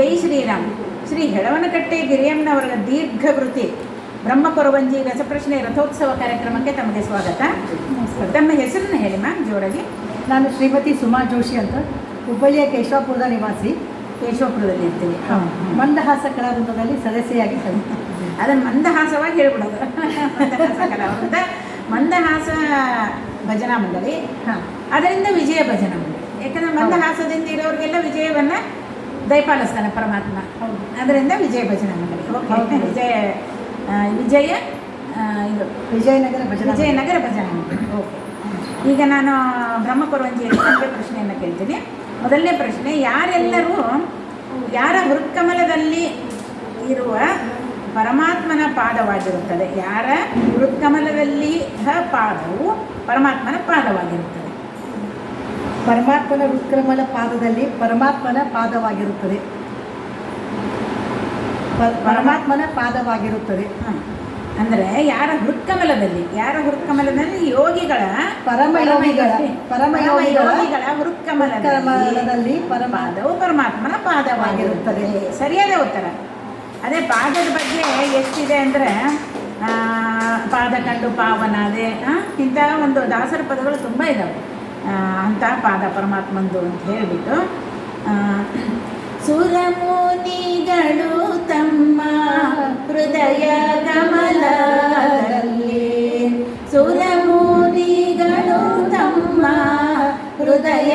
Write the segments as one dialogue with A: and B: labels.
A: ಜೈ ಶ್ರೀರಾಮ್. ಶ್ರೀ ಹೆಳವನಕಟ್ಟೆ ಗಿರಿಯಮ್ಮನವರ ದೀರ್ಘ ವೃತ್ತಿ ಬ್ರಹ್ಮ ಕೊರವಂಜಿ ರಸಪ್ರಶ್ನೆ ರಥೋತ್ಸವ ಕಾರ್ಯಕ್ರಮಕ್ಕೆ ತಮಗೆ ಸ್ವಾಗತ. ತಮ್ಮ ಹೆಸರನ್ನು ಹೇಳಿ ಮ್ಯಾಮ್ ಜೋರಾಗಿ.
B: ನಾನು ಶ್ರೀಮತಿ ಸುಮಾ ಜೋಶಿ ಅಂತ. ಹುಬ್ಬಳ್ಳಿಯ ಕೇಶವಪುರದ ನಿವಾಸಿ.
A: ಕೇಶವಪುರದಲ್ಲಿ ಇರ್ತೀವಿ
B: ಮಂದಹಾಸ ಕಲಾವೃಂದದಲ್ಲಿ ಸದಸ್ಯೆಯಾಗಿ
A: ಅದನ್ನು ಮಂದಹಾಸವಾಗಿ ಹೇಳ್ಬಿಡೋದು. ಮಂದಹಾಸ ಕಲಾವೃಂದ ಮಂದಹಾಸ ಭಜನಾ ಮಂಡಳಿ.
B: ಹಾಂ.
A: ಅದರಿಂದ ವಿಜಯ ಭಜನಾ ಮಂಡಳಿ. ಯಾಕಂದ್ರೆ ಮಂದಹಾಸದಿಂದ ಇರೋರಿಗೆಲ್ಲ ವಿಜಯವನ್ನ ದಯಪಾಲಿಸ್ತಾನೆ ಪರಮಾತ್ಮ.
B: ಹೌದು.
A: ಅದರಿಂದ ವಿಜಯ ಭಜನಾ ಮಂಡಳಿ ಓಕೆ. ವಿಜಯ ವಿಜಯ ಇದು.
B: ವಿಜಯನಗರ ಭಜನಾ
A: ವಿಜಯನಗರ ಭಜನಾ ಮಂಡಳಿ ಓಕೆ ಈಗ ನಾನು ಬ್ರಹ್ಮ ಕೊರವಂಜಿಯಲ್ಲಿ ಒಂದೇ ಪ್ರಶ್ನೆಯನ್ನು ಕೇಳ್ತೀನಿ. ಮೊದಲನೇ ಪ್ರಶ್ನೆ ಯಾರೆಲ್ಲರೂ ಯಾರ ಹೃತ್ಕಮಲದಲ್ಲಿ ಇರುವ ಪರಮಾತ್ಮನ ಪಾದವಾಗಿರುತ್ತದೆ? ಯಾರ ಹೃತ್ಕಮಲದಲ್ಲಿ ಪಾದವು ಪರಮಾತ್ಮನ ಪಾದವಾಗಿರುತ್ತದೆ?
B: ಪರಮಾತ್ಮನ ವಿಕ್ರಮನ ಪಾದದಲ್ಲಿ ಪರಮಾತ್ಮನ ಪಾದವಾಗಿರುತ್ತದೆ. ಪರಮಾತ್ಮನ ಪಾದವಾಗಿರುತ್ತದೆ.
A: ಅಂದ್ರೆ ಯಾರ ಹೃತ್ಕಮಲದಲ್ಲಿ ಯಾರ ಹೃತ್ಕಮಲದಲ್ಲಿ ಯೋಗಿಗಳ
B: ಪರಮ ಯೋಗಿಗಳ ಪರಮ ಯೋಗಿಗಳ
A: ಹೃತ್ಕಮಲದಲ್ಲಿ ಪರಮಾದವು ಪರಮಾತ್ಮನ ಪಾದವಾಗಿರುತ್ತದೆ. ಸರಿಯಾದ ಉತ್ತರ. ಅದೇ ಪಾದದ ಬಗ್ಗೆ ಎಷ್ಟಿದೆ ಅಂದ್ರೆ ಪಾದ ಕಂಡು ಪಾವನ ಅದೇ ಇಂತಹ ಒಂದು ದಾಸರ ಪದಗಳು ತುಂಬಾ ಇದ್ದಾವೆ ಆ, ಅಂಥ ಪಾದ ಪರಮಾತ್ಮಂದು ಅಂತ ಹೇಳಿಬಿಟ್ಟು ಆ, ಸುರಮುನಿಗಳು ತಮ್ಮ ಹೃದಯ ಕಮಲದಲ್ಲಿ ಸುರಮುನಿಗಳು ತಮ್ಮ ಹೃದಯ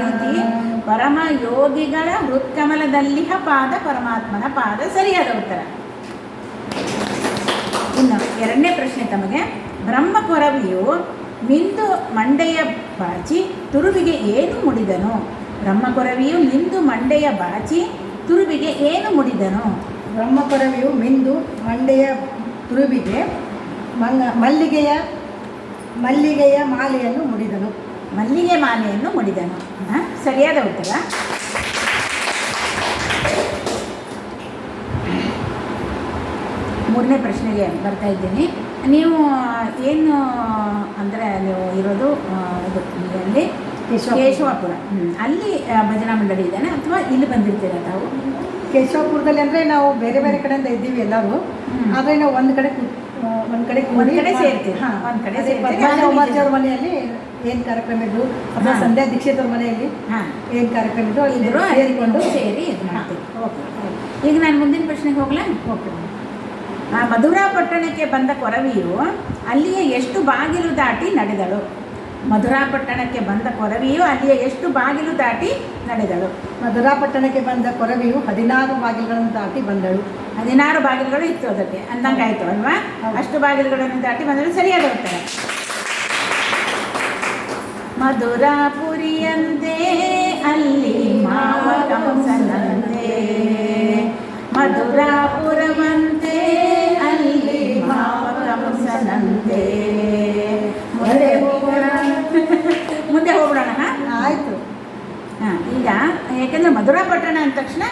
A: ರೀತಿ ಪರಮ ಯೋಗಿಗಳ ಹೃತ್ಕಮಲದಲ್ಲಿ ಪಾದ ಪರಮಾತ್ಮನ ಪಾದ ಸರಿಯಾದ ಉತ್ತರ. ಇನ್ನು ಎರಡನೇ ಪ್ರಶ್ನೆ ತಮಗೆ ಬ್ರಹ್ಮ ಕೊರವಿಯು ಮಿಂದು ಮಂಡೆಯ ಬಾಚಿ ತುರುವಿಗೆ ಏನು ಮುಡಿದನು? ಬ್ರಹ್ಮ ಕೊರವಿಯು ಮಿಂದು ಮಂಡೆಯ ಬಾಚಿ ತುರುವಿಗೆ ಏನು ಮುಡಿದನು?
B: ಬ್ರಹ್ಮಪರವಿಯು ಮಿಂದು ಮಂಡೆಯ ತುರುವಿಗೆ ಮಲ್ಲಿಗೆಯ ಮಲ್ಲಿಗೆಯ ಮಾಲೆಯನ್ನು ಮುಡಿದನು.
A: ಮಲ್ಲಿಗೆ ಮಾಲೆಯನ್ನು ಮುಡಿದನು. ಹಾಂ? ಸರಿಯಾದ ಉತ್ತರ? ಮೂರನೇ ಪ್ರಶ್ನೆಗೆ ಬರ್ತಾ ಇದ್ದೀನಿ. ನೀವು ಏನು ಅಂದರೆ ನೀವು ಇರೋದು ಇದು ಅಲ್ಲಿ
B: ಕೇಶವಾಪುರ.
A: ಅಲ್ಲಿ ಭಜನಾ ಮಂಡಳಿ ಇದ್ದಾನೆ ಅಥವಾ ಇಲ್ಲಿ ಬಂದಿರ್ತೀರಾ ತಾವು?
B: ಕೇಶವಪುರದಲ್ಲಿ ಅಂದರೆ ನಾವು ಬೇರೆ ಬೇರೆ ಕಡೆಯಿಂದ ಇದ್ದೀವಿ ಎಲ್ಲರೂ. ಆದರೆ ನಾವು ಒಂದು ಕಡೆ ಒಂದು ಕಡೆ
A: ಒಂದ್ ಕಡೆ ಸೇರ್ತೀವಿ.
B: ಹಾಂ
A: ಒಂದ್ ಕಡೆ ಸೇರ್ತೀವಿ.
B: ಮನೆಯಲ್ಲಿ ಏನು ಕಾರ್ಯಕ್ರಮ ಇದ್ರು ಅಥವಾ ಸಂಧ್ಯಾ ದೀಕ್ಷಿತ್ ಅವ್ರ ಮನೆಯಲ್ಲಿ
A: ಹಾಂ.
B: ಏನು ಕಾರ್ಯಕ್ರಮ ಇದ್ರು
A: ಇದ್ರು
B: ಸೇರಿಕೊಂಡು
A: ಸೇರಿ ಇದು ಮಾಡ್ತೀವಿ. ಓಕೆ ಈಗ ನಾನು ಮುಂದಿನ ಪ್ರಶ್ನೆಗೆ ಹೋಗ್ಲಾ?
B: ಓಕೆ.
A: ಆ ಮಧುರಾ ಪಟ್ಟಣಕ್ಕೆ ಬಂದ ಕೊರವಿಯು ಅಲ್ಲಿಯೇ ಎಷ್ಟು ಬಾಗಿಲು ದಾಟಿ ನಡೆದಳು? ಮಧುರಾ ಪಟ್ಟಣಕ್ಕೆ ಬಂದ ಕೊರವಿಯು ಅಲ್ಲಿಯ ಎಷ್ಟು ಬಾಗಿಲು ದಾಟಿ ನಡೆದಳು.
B: ಮಧುರಾ ಪಟ್ಟಣಕ್ಕೆ ಬಂದ ಕೊರವಿಯು ಹದಿನಾರು ಬಾಗಿಲುಗಳನ್ನು ದಾಟಿ ಬಂದಳು.
A: ಹದಿನಾರು ಬಾಗಿಲುಗಳು ಇತ್ತು ಅದಕ್ಕೆ. ಅಂದಂಗಾಯ್ತು ಅಲ್ವಾ. ಅಷ್ಟು ಬಾಗಿಲುಗಳನ್ನು ದಾಟಿ ಬಂದಳು ಸರಿಯಾದ ಉತ್ತರ. ಮಧುರಾಪುರಿಯಂತೆ ಅಲ್ಲಿ ಮಾವ ಕಂಸನಂತೆ ಮಧುರಾಪುರವಂತೆ ಮಧುರಾ ಪಟ್ಟಣ ಅಂದ ತಕ್ಷಣ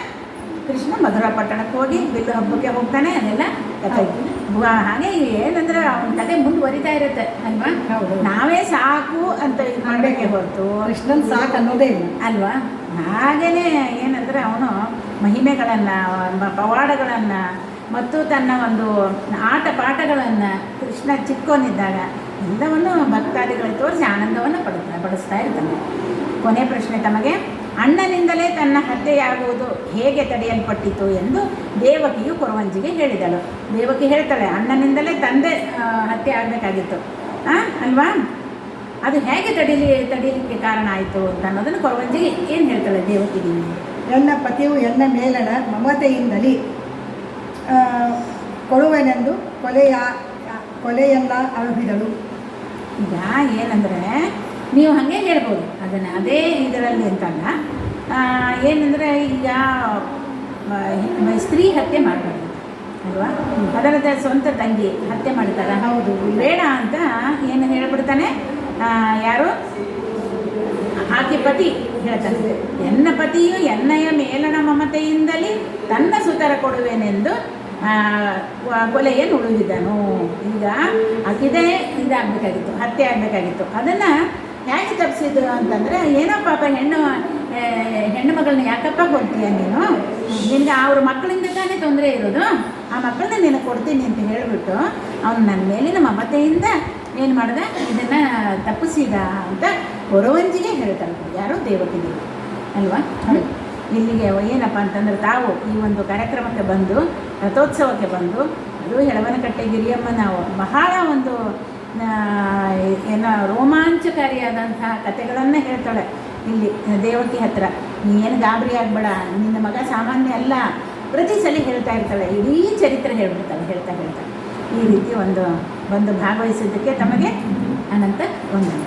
A: ಕೃಷ್ಣ ಮಧುರಾ ಪಟ್ಟಣಕ್ಕೆ ಹೋಗಿ ಬಿಲ್ಲು ಹಬ್ಬಕ್ಕೆ ಹೋಗ್ತಾನೆ ಅದೆಲ್ಲ ಕಥೆ ಹಾಗೆ ಏನಂದ್ರೆ ಅವನ ಕತೆ ಮುಂದುವರಿತಾ ಇರುತ್ತೆ ಅಲ್ವಾ?
B: ಹೌದು.
A: ನಾವೇ ಸಾಕು ಅಂತ ಇದು ಮಾಡಬೇಕೆ ಹೊರತು.
B: ಕೃಷ್ಣನ್ ಸಾಕು ಅನ್ನೋದೇ ಇಲ್ಲ.
A: ಅಲ್ವಾ? ಹಾಗೇನೆ ಏನಂದ್ರೆ ಅವನು ಮಹಿಮೆಗಳನ್ನು ಪವಾಡಗಳನ್ನು ಮತ್ತು ತನ್ನ ಒಂದು ಆಟ ಪಾಠಗಳನ್ನು ಕೃಷ್ಣ ಚಿಕ್ಕೋನಿದ್ದಾಗ ಎಲ್ಲವನ್ನು ಭಕ್ತಾದಿಗಳಿಗೆ ತೋರಿಸಿ ಆನಂದವನ್ನು ಪಡುತ್ತಾ ಪಡಿಸ್ತಾ ಇರ್ತಾನೆ ಕೊನೆ ಪ್ರಶ್ನೆ ತಮಗೆ, ಅಣ್ಣನಿಂದಲೇ ತನ್ನ ಹತ್ಯೆಯಾಗುವುದು ಹೇಗೆ ತಡೆಯಲ್ಪಟ್ಟಿತು? ಎಂದು ದೇವಕಿಯು ಕೊರವಂಜಿಗೆ ಹೇಳಿದಳು. ದೇವಕಿ ಹೇಳ್ತಾಳೆ, ಅಣ್ಣನಿಂದಲೇ ತಂದೆ ಹತ್ಯೆ ಆಗಬೇಕಾಗಿತ್ತು. ಅಲ್ವಾ? ಅದು ಹೇಗೆ ತಡೀಲಿ, ತಡೀಲಿಕ್ಕೆ ಕಾರಣ ಆಯಿತು ಅಂತ ಅನ್ನೋದನ್ನು ಕೊರವಂಜಿಗೆ ಏನು ಹೇಳ್ತಾಳೆ ದೇವಕಿ
B: ನನ್ನ? ಪತಿಯು ಎನ್ನ ಮೇಲಣ ಮಮತೆಯಿಂದಲೇ ಕೊಡುವೆನೆಂದು ಕೊಲೆಯ ಕೊಲೆಯನ್ನ ಅಳುಹಿದಳು
A: ಈಗ ಏನಂದರೆ ನೀವು ಹಾಗೆ ಹೇಳ್ಬೋದು. ಅದನ್ನು ಅದೇ ಇದರಲ್ಲಿ ಅಂತಲ್ಲ. ಏನಂದರೆ ಈಗ ಸ್ತ್ರೀ ಹತ್ಯೆ ಮಾಡಬಾರ್ದು. ಅಲ್ವಾ? ಅದರದ ಸ್ವಂತ ತಂಗಿ ಹತ್ಯೆ ಮಾಡ್ತಾರೆ?
B: ಹೌದು.
A: ಬೇಡ ಅಂತ ಏನು ಹೇಳ್ಬಿಡ್ತಾನೆ? ಯಾರು? ಆಕೆ ಪತಿ ಹೇಳ್ತಾನೆ. ಎನ್ನ ಪತಿಯು ಎನ್ನಯ ಮೇಲನ ಮಮತೆಯಿಂದಲೇ ತನ್ನ ಸುತರ ಕೊಡುವೆನೆಂದು ಕೊಲೆಯನ್ನು ಉಳಿದಿದ್ದನು? ಈಗ ಆಕಿದೆ ಇದಾಗಬೇಕಾಗಿತ್ತು, ಹತ್ಯೆ ಆಗಬೇಕಾಗಿತ್ತು. ಅದನ್ನು ಹೇಗೆ ತಪ್ಪಿಸಿದ್ದು ಅಂತಂದರೆ, ಏನೋ ಪಾಪ ಹೆಣ್ಣು ಹೆಣ್ಣು ಮಗಳನ್ನ ಯಾಕಪ್ಪ ಕೊಡ್ತೀಯ ನೀನು? ನಿನಗೆ ಅವ್ರ ಮಕ್ಕಳಿಂದ ತಾನೇ ತೊಂದರೆ ಇರೋದು. ಆ ಮಕ್ಕಳನ್ನ ನಿನಗೆ ಕೊಡ್ತೀನಿ ಅಂತ ಹೇಳಿಬಿಟ್ಟು ಅವನು ನನ್ನ ಮೇಲಿನ ಮಮತೆಯಿಂದ ಏನು ಮಾಡ್ದ? ಇದನ್ನು ತಪ್ಪಿಸಿದ ಅಂತ ಹೊರವಂಜಿಗೆ ಹೇಳ್ತಾರೆ ಯಾರು? ದೇವಕಿನಿ ಅಲ್ವಾ? ಅಲ್ವಾ ಇಲ್ಲಿಗೆ ಏನಪ್ಪ ಅಂತಂದ್ರೆ ತಾವು ಈ ಒಂದು ಕಾರ್ಯಕ್ರಮಕ್ಕೆ ಬಂದು, ರಥೋತ್ಸವಕ್ಕೆ ಬಂದು, ಅದು ಹೆಳವನಕಟ್ಟೆ ನಾವು. ಬಹಳ ಒಂದು ಏನೋ ರೋಮಾಂಚಕಾರಿಯಾದಂತಹ ಕಥೆಗಳನ್ನು ಹೇಳ್ತಾಳೆ ಇಲ್ಲಿ ದೇವಕಿ ಹತ್ರ. ನೀನು ಗಾಬರಿ ಆಗಬೇಡ, ನಿನ್ನ ಮಗ ಸಾಮಾನ್ಯ ಅಲ್ಲ. ಪ್ರತಿ ಸಲ ಹೇಳ್ತಾ ಇರ್ತಾಳೆ, ಇಡೀ ಚರಿತ್ರೆ ಹೇಳ್ಬಿಡ್ತಾಳೆ, ಹೇಳ್ತಾ ಹೇಳ್ತಾಳೆ ಈ ರೀತಿ ಒಂದು, ಬಂದು ಭಾಗವಹಿಸಿದ್ದಕ್ಕೆ ತಮಗೆ ಅನಂತ ವಂದನೆ.